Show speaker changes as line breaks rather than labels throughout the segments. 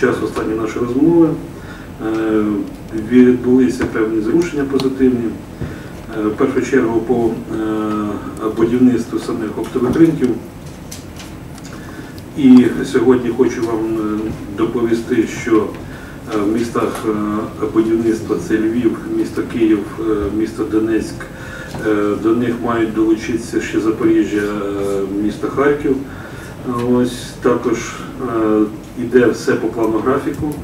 час останньої нашої розмови е, відбулися певні зрушення позитивні. Е, В першу чергу по е, будівництву самих оптових ринків. І сьогодні хочу вам доповісти, що в містах будівництва це Львів, місто Київ, місто Донецьк. До них мають долучитися ще Запоріжжя, місто Харків. Ось також е, іде все по плану графіку.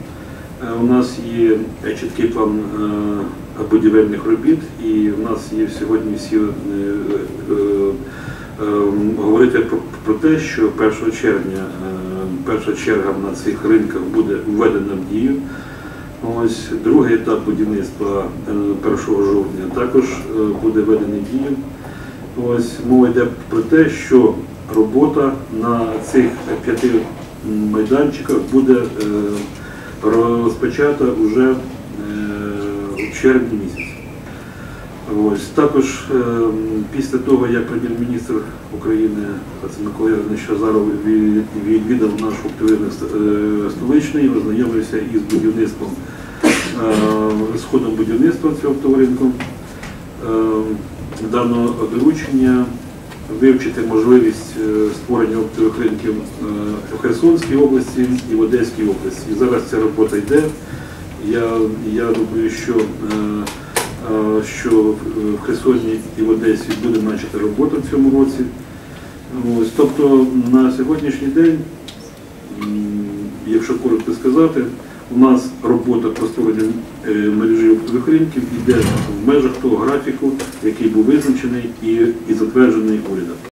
Е, У нас є чіткий план е, будівельних робіт, і в нас є сьогодні всі е, е, е, говорити про, те, що 1 червня е, перша черга на цих ринках буде введена в дію. Ось другий етап будівництва е, 1 жовтня також е, буде введений в дію. Ось мова йде про те, що робота на цих п'яти майданчиках буде е, розпочата вже е, в червні місяці. Ось також е, після того, як прем'єр-міністр України Микола Ігорович відвідав наш оптовирник столичний, ознайомився із будівництвом, е, з ходом будівництва цього оптовринку. Е, даного доручення вивчити можливість е, створення оптових ринків е, в Херсонській області і в Одеській області. І зараз ця робота йде. Я, я думаю, що, е, що в Херсоні і в Одесі буде начата робота в цьому році. Ось, тобто на сьогоднішній день, якщо коротко сказати, у нас робота по створенню е, мережі оптових ринків йде в межах того графіку, який був визначений і, і затверджений урядом.